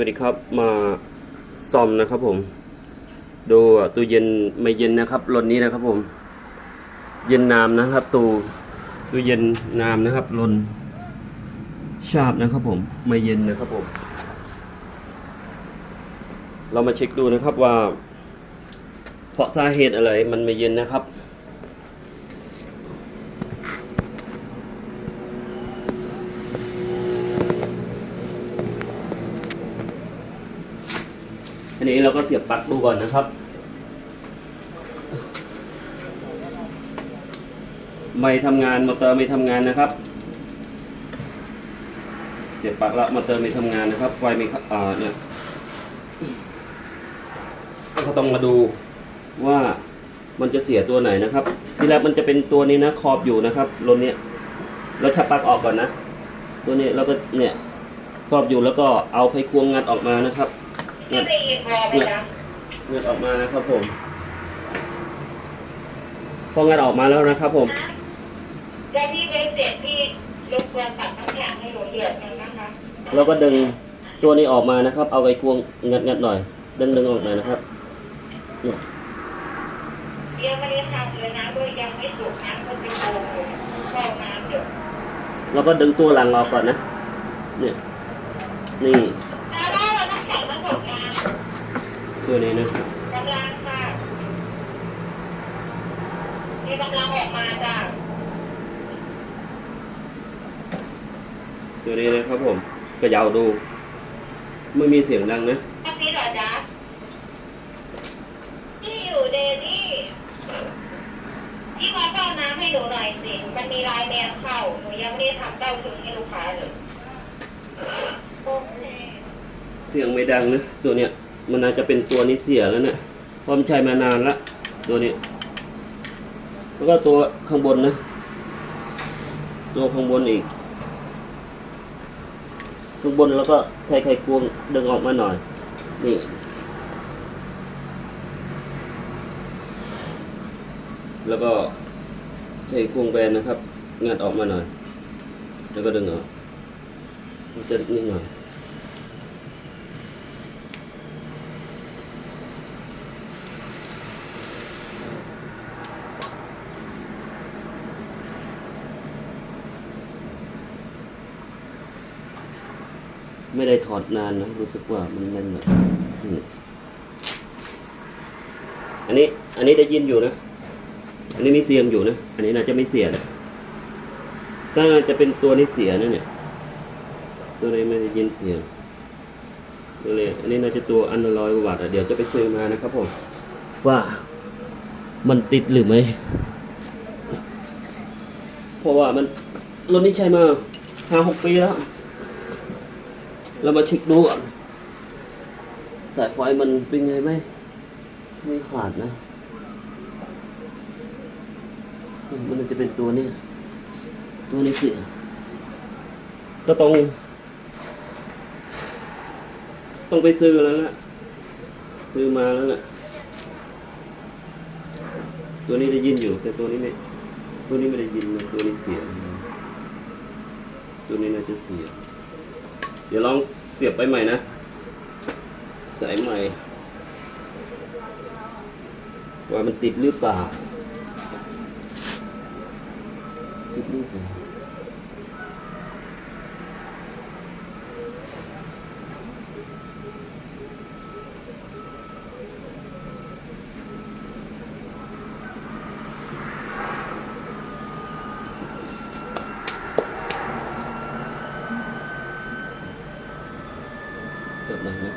วัสดีครับมาซ่อมนะครับผม ดูตู้เย็นไม่เย็นนะครับรถนี้นะครับผม เย็นน้ำนะครับตู้ตู้เย็นน้ำนะครับลนชาบนะครับผมไม่เย็นนะครับผม เรามาเช็คดูนะครับว่า เพราะสาเหตุอะไรมันไม่เย็นนะครับ อันนี้เราก็เสียบปลั๊กดูก่อนนะครับ ไม่ทำงานมอเตอร์ไม่ทำงานนะครับ เสียบปลั๊กแล้วมอเตอร์ไม่ทำงานนะครับไฟไม่เข้าอ่าเนี่ยก็ต้องมาดูว่ามันจะเสียตัวไหนนะครับ ทีแรกมันจะเป็นตัวนี้นะขอบอยู่นะครับรถเนี้ยเราชักปลั๊กออกก่อนนะ ตัวนี้เราก็เนี่ยครอบอยู่แล้วก็เอาไขควงงัดออกมานะครับ พี่ได้ยินวอไหมจ๊ะเงินออกมานะครับผม พอเงินออกมาแล้วนะครับผมแล้วพี่ไปเสร็จพี่รบกวนตัดน้ำแข็งให้หนูเดือดหนึงนะคะเราก็ดึงตัวนี้ออกมานะครับ เอาไอ้ควงงัดงัดหน่อย ดึงดึงออกหน่อยนะครับเนี่ยยังไม่ได้ทำเลยนะด้วยยังไม่สุกน้ำก็เป็นโอ่งอยู่เข้าน้ำอยู่เราก็ดึงตัวหลังออกก่อนนะ เนี่ย นี่ ตัวนี้นะกำลังค่ะมีกำลังออกมาจ้ะตัวนี้นะครับผมเขยาวดูไม่มีเสียงดังนะอันนี้เหรอจ๊ะที่อยู่เดลี่ที่มาเฝ้าน้ำให้หนูหน่อยสิ มันมีลายแมวเข้า หนูยังไม่ได้ทำเต้าถึงให้ลูกค้าเลยโอเคเสียงไม่ดังนะตัวเนี้ย มันน่าจจะเป็นตัวนี้เสียแล้วเนี่ยเพราะมันใช้มานานละตัวนี้ แล้วก็ตัวข้างบนนะ ตัวข้างบนอีก ข้างบนแล้วก็ใช้ไขควงดึงออกมาหน่อย นี่แล้วก็ใช้ควงแบนนะครับ งัดออกมาหน่อย แล้วก็ดึงออกมันจะนิดหน่อย ไม่ได้ถอดนานนะรู้สึกว่ามันแน่นหน่อยนี่อันนี้ อันนี้ได้ยินอยู่นะ อันนี้มีเสียงอยู่นะ อันนี้น่าจะไม่เสียเลยถ้าจะเป็นตัวนี้เสียนะเนี่ย ตัวนี้ไม่ได้ยินเสียงตัวนี้อันนี้น่าจะตัวอันละร้อยกว่าบาทอะเดี๋ยวจะไปซื้อมานะครับผม ว่ามันติดหรือไม่ เพราะว่ามันรถนี้ใช้มาห้าหกปีแล้ว เรามาเช็คดูก่อนสายไฟมันเป็นไงไหมไม่ขาดนะ มันจะเป็นตัวนี้ ตัวนี้เสียก็ต้องต้องไปซื้อแล้วล่ะซื้อมาแล้วล่ะตัวนี้ได้ยินอยู่ แต่ตัวนี้ไม่ตัวนี้ไม่ได้ยิน ตัวนี้เสีย ตัวนี้น่าจะเสีย เดี๋ยวลองเสียบไปใหม่นะ สายใหม่ ว่ามันติดหรือเปล่าติดหรือเปล่า одного.